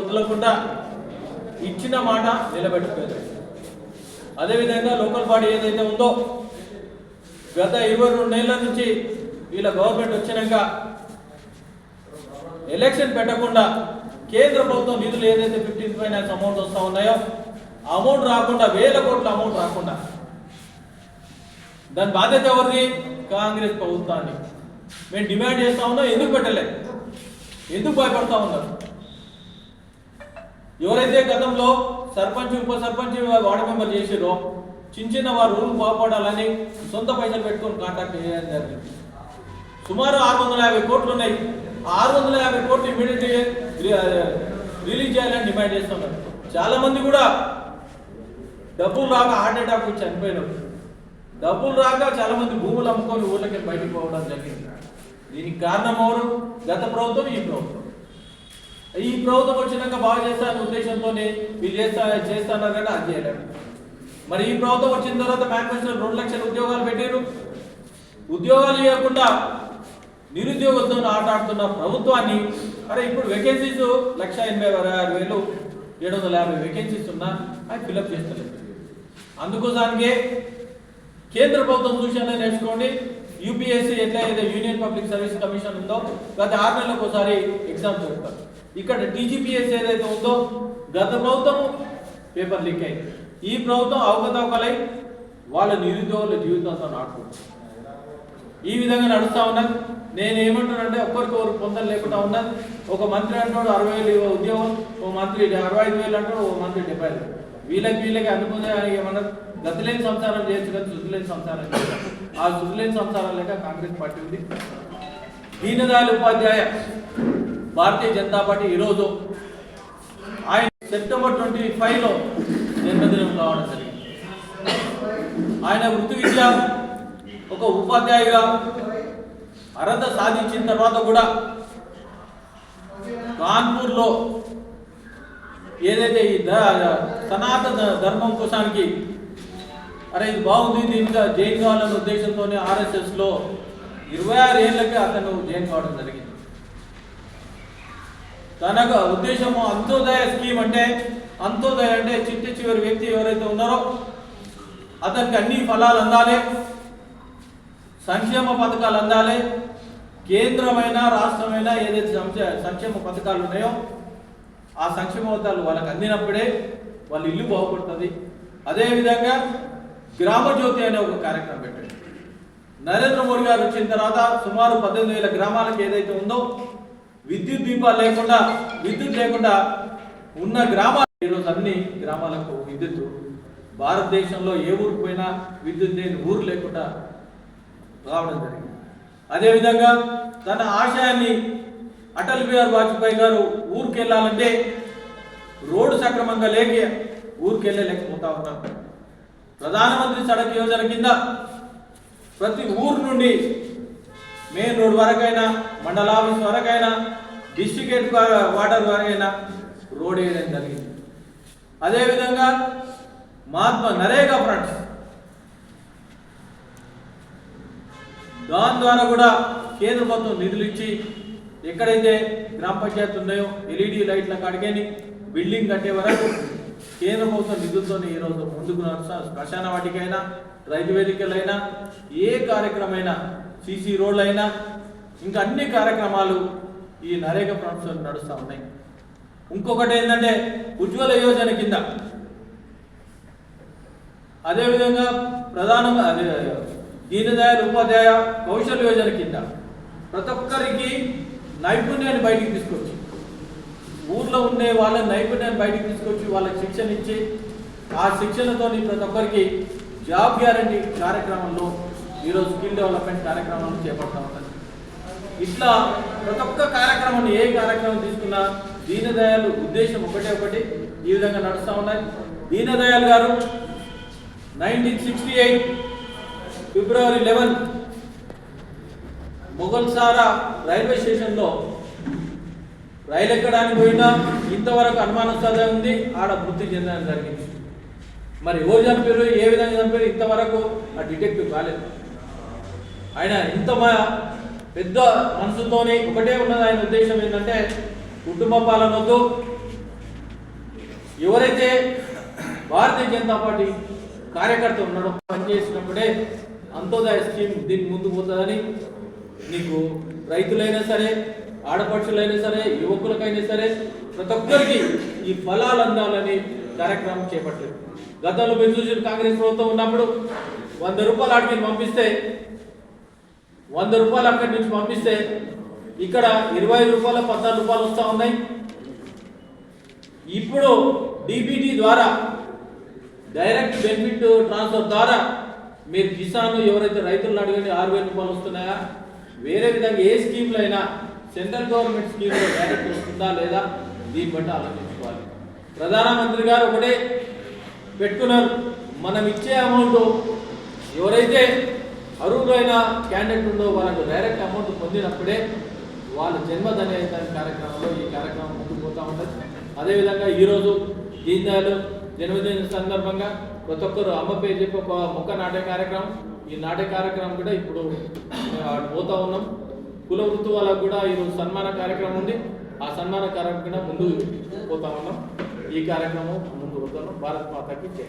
వదలకుండా ఇచ్చిన మాట నిలబెట్టుకోలేదు. అదేవిధంగా లోకల్ బాడీ ఏదైతే ఉందో గత ఇరవై రెండు నెలల నుంచి వీళ్ళ గవర్నమెంట్ వచ్చినాక ఎలక్షన్ పెట్టకుండా కేంద్ర ప్రభుత్వం నిధులు ఏదైతే ఫిఫ్టీన్ ఫైనాన్స్ అమౌంట్ వస్తూ ఉన్నాయో అమౌంట్ రాకుండా వేల కోట్ల అమౌంట్ రాకుండా దాని బాధ్యత ఎవరిది? కాంగ్రెస్ ప్రభుత్వాన్ని మేము డిమాండ్ చేస్తా ఉన్నాం ఎందుకు పెట్టలేదు ఎందుకు భయపడతా ఉన్నారు? ఎవరైతే గతంలో సర్పంచ్ ఉప సర్పంచ్ వార్డు మెంబర్ చేసిరో చిన్న చిన్న వారు రూల్ బాగుపడాలని సొంత పైసలు పెట్టుకొని కాంటాక్ట్ చేయడం జరిగింది. సుమారు ఆరు వందల యాభై కోట్లు ఉన్నాయి. ఆరు వందల యాభై కోట్లు ఇమీడియట్ రిలీజ్ చేయాలని డిమాండ్ చేస్తున్నారు. చాలా మంది కూడా డబ్బులు రాక హార్ట్ అటాక్ వచ్చి చనిపోయినారు. డబ్బులు రాక చాలా మంది భూములు అమ్ముకొని ఊళ్ళకి బయటకు పోవడం జరిగింది. దీనికి కారణం ఎవరు? గత ప్రభుత్వం ఈ ప్రభుత్వం. ఈ ప్రభుత్వం వచ్చినాక బాగా చేస్తారనే ఉద్దేశంతో వీళ్ళు చేస్తా చేస్తున్నారు కానీ అది చేయలేదు. మరి ఈ ప్రభుత్వం వచ్చిన తర్వాత మేనిఫెస్టో రెండు లక్షల ఉద్యోగాలు పెట్టారు ఉద్యోగాలు ఇవ్వకుండా నిరుద్యోగంతో ఆట ఆడుతున్న ప్రభుత్వాన్ని అరే ఇప్పుడు వేకెన్సీస్ లక్ష ఎనభై ఆరు వేలు ఏడు వందల యాభై వేకెన్సీస్ ఉన్నా అది ఫిలప్ చేస్తలేదు. అందుకోసానికే కేంద్ర ప్రభుత్వం సూచనలు నేర్చుకోండి. యూపీఎస్సీ ఎట్లా అయితే యూనియన్ పబ్లిక్ సర్వీస్ కమిషన్ ఉందో గత ఆరు నెలలకు ఒకసారి ఎగ్జామ్ జరుగుతారు. ఇక్కడ టీజీపీఎస్ ఏదైతే ఉందో గత ప్రభుత్వం పేపర్ లీక్ అయింది. ఈ ప్రభుత్వం అవకతవకలై వాళ్ళ నిరుద్యోగుల జీవితంతో నాటుకుంటుంది ఈ విధంగా నడుస్తా ఉన్నది. నేను ఏమంటున్నానంటే ఒక్కరికి ఒకరు పొందలు లేకుండా ఉన్నది. ఒక మంత్రి అంటాడు అరవై వేలు ఉద్యోగం. ఓ మంత్రి అరవై ఐదు వేలు అంటాడు ఓ మంత్రి డెబ్బై ఐదు వేలు. వీళ్ళకి వీళ్ళకి అనుకునే ఏమన్నారు గతిలేని సంసారం చేయొచ్చు కదా శుద్ధులేని సంసారం ఆ శుద్ధులేని సంసారం లేక కాంగ్రెస్ పార్టీ ఉంది. దీనదయాళ్ ఉపాధ్యాయ భారతీయ జనతా పార్టీ ఈరోజు ఆయన సెప్టెంబర్ ట్వంటీ ఫైవ్లో జన్మదినం కావడం జరిగింది. ఆయన వృత్తి విద్య ఒక ఉపాధ్యాయుగా అర్హత సాధించిన తర్వాత కూడా కాన్పూర్లో ఏదైతే ఈ ద- సనాతన ధర్మం కోసానికి అరే ఇది బాగుంది దీనిగా జైన్ కావాలన్న ఉద్దేశంతోనే ఆర్ఎస్ఎస్లో ఇరవై ఆరు ఏళ్ళకి అతను జైన్ కావడం జరిగింది. తనకు ఉద్దేశము అంత్యోదయ స్కీమ్ అంటే అంత్యోదయ అంటే చిట్ట చివరి వ్యక్తి ఎవరైతే ఉన్నారో అతనికి అన్ని ఫలాలు అందాలి సంక్షేమ పథకాలు అందాలి కేంద్రమైన రాష్ట్రమైన ఏదైతే సంక్షే- సంక్షేమ పథకాలు ఉన్నాయో ఆ సంక్షేమ పథకాలు వాళ్ళకి అందినప్పుడే వాళ్ళ ఇల్లు బాగుపడుతుంది. అదేవిధంగా గ్రామజ్యోతి అనే ఒక కార్యక్రమం పెట్టండి. నరేంద్ర మోడీ గారు వచ్చిన తర్వాత సుమారు పద్దెనిమిది వేల గ్రామాలకు ఏదైతే ఉందో విద్యుత్ దీపాలు లేకుండా విద్యుత్ లేకుండా ఉన్న గ్రామాలు ఈరోజు అన్ని గ్రామాలకు విద్యుత్ భారతదేశంలో ఏ ఊరికి పోయినా విద్యుత్ లేని ఊరు లేకుండా రావడం జరిగింది. అదేవిధంగా తన ఆశయాన్ని అటల్ బిహారీ వాజ్పేయి గారు ఊరికి వెళ్ళాలంటే రోడ్డు సక్రమంగా లేక ఊరికి వెళ్ళలేకపోతా ఉన్నారు. ప్రధానమంత్రి సడక్ యోజన కింద ప్రతి ఊరు నుండి మెయిన్ రోడ్ వరకైనా మండల ఆఫీస్ వరకైనా డిస్ట్రిక్ట్ వాటర్ వరకైనా రోడ్ వేయడం జరిగింది. అదేవిధంగా మహాత్మా నరేగా ఫ్రంట్స్. దాని ద్వారా కూడా కేంద్ర ప్రభుత్వం నిధులు ఇచ్చి ఎక్కడైతే గ్రామ పంచాయతీ ఉన్నాయో ఎల్ఈడి లైట్ల కాడికేని బిల్డింగ్ కట్టే వరకు కేంద్ర ప్రభుత్వం నిధులతో ఈరోజు ముందుకు శ్మశాన వాటికైనా రైతు వేదికలైనా ఏ కార్యక్రమైనా సీసీ రోడ్లు అయినా ఇంకా అన్ని కార్యక్రమాలు ఈ నరేగా ప్రభుత్వం నడుస్తూ ఉన్నాయి. ఇంకొకటి ఏంటంటే ఉజ్వల యోజన కింద. అదేవిధంగా ప్రధానంగా అదే ఉపాధ్యాయ కౌశల్ యోజన కింద ప్రతి ఒక్కరికి నైపుణ్యాన్ని బయటికి తీసుకొచ్చి ఊర్లో ఉండే వాళ్ళ నైపుణ్యాన్ని బయటికి తీసుకొచ్చి వాళ్ళకి శిక్షణ ఇచ్చి ఆ శిక్షణతో ప్రతి ఒక్కరికి జాబ్ గ్యారంటీ కార్యక్రమంలో ఈరోజు స్కిల్ డెవలప్మెంట్ కార్యక్రమాలు చేపడతా ఉన్నారు ఇట్లా ప్రతి ఒక్క కార్యక్రమం ఏ కార్యక్రమం తీసుకున్నా దీనదయాళ్ ఉద్దేశం ఒకటే ఒకటి ఈ విధంగా నడుస్తూ ఉన్నాయి. దీనదయాళ్ గారు nineteen sixty eight February eleven Mughalsarai railway స్టేషన్లో రైలు ఎక్కడానికి పోయినా ఇంతవరకు అనుమానాస్పద ఉంది. ఆడ మృతి చెందడం జరిగింది. మరి ఎవరు చంపారు ఏ విధంగా చంపారు? ఇంతవరకు ఆ డిటెక్టివ్ కాలేదు. ఆయన ఇంత మ- పెద్ద మనసుతోనే ఒకటే ఉన్నది. ఆయన ఉద్దేశం ఏంటంటే కుటుంబ పాలన వద్దు. ఎవరైతే భారతీయ జనతా పార్టీ కార్యకర్త ఉన్నాడో పనిచేసినప్పుడే అంత్యోదయ స్కీమ్ దీన్ని ముందు పోతుందని నీకు రైతులైనా సరే ఆడపడుచులైనా సరే యువకులకైనా సరే ప్రతి ఒక్కరికి ఈ ఫలాలు అందాలని కార్యక్రమం చేపట్టలేదు. గతంలో మీరు చూసిన కాంగ్రెస్ ప్రభుత్వం ఉన్నప్పుడు వంద రూపాయలు ఆడికి పంపిస్తే వంద రూపాయలు అక్కడి నుంచి పంపిస్తే ఇక్కడ ఇరవై రూపాయలు పద్నాలుగు రూపాయలు వస్తూ ఉన్నాయి. ఇప్పుడు డిబిటీ ద్వారా డైరెక్ట్ బెనిఫిట్ ట్రాన్స్ఫర్ ద్వారా మీరు కిసాన్ ఎవరైతే రైతులను అడిగండి ఆరు వేల రూపాయలు వస్తున్నాయా? వేరే విధంగా ఏ స్కీమ్లో అయినా సెంట్రల్ గవర్నమెంట్ స్కీమ్లో డైరెక్ట్ వస్తుందా లేదా? దీన్ని బట్టి ఆలోచించుకోవాలి. ప్రధానమంత్రి గారు ఒకటే పెట్టుకున్నారు. మనం ఇచ్చే అమౌంట్ ఎవరైతే అర్హులైన క్యాండిడేట్ ఉందో వాళ్ళకు డైరెక్ట్ అమౌంట్ పొందినప్పుడే వాళ్ళ జన్మదిన కార్యక్రమంలో ఈ కార్యక్రమం ముందుకు పోతూ ఉంటుంది. అదేవిధంగా ఈరోజు దీన్ దయాళ్ జన్మదిన సందర్భంగా ప్రతి ఒక్కరు అమ్మ పేరు చెప్పి ఒక మొక్క నాటే కార్యక్రమం. ఈ నాటే కార్యక్రమం కూడా ఇప్పుడు మేము పోతా ఉన్నాం. కుల వృత్తి వాళ్ళకు కూడా ఈరోజు సన్మాన కార్యక్రమం ఉంది. ఆ సన్మాన కార్యక్రమం కూడా ముందు పోతా ఉన్నాం. ఈ కార్యక్రమం ముందు పోతాను భారత్ మాతకి జై.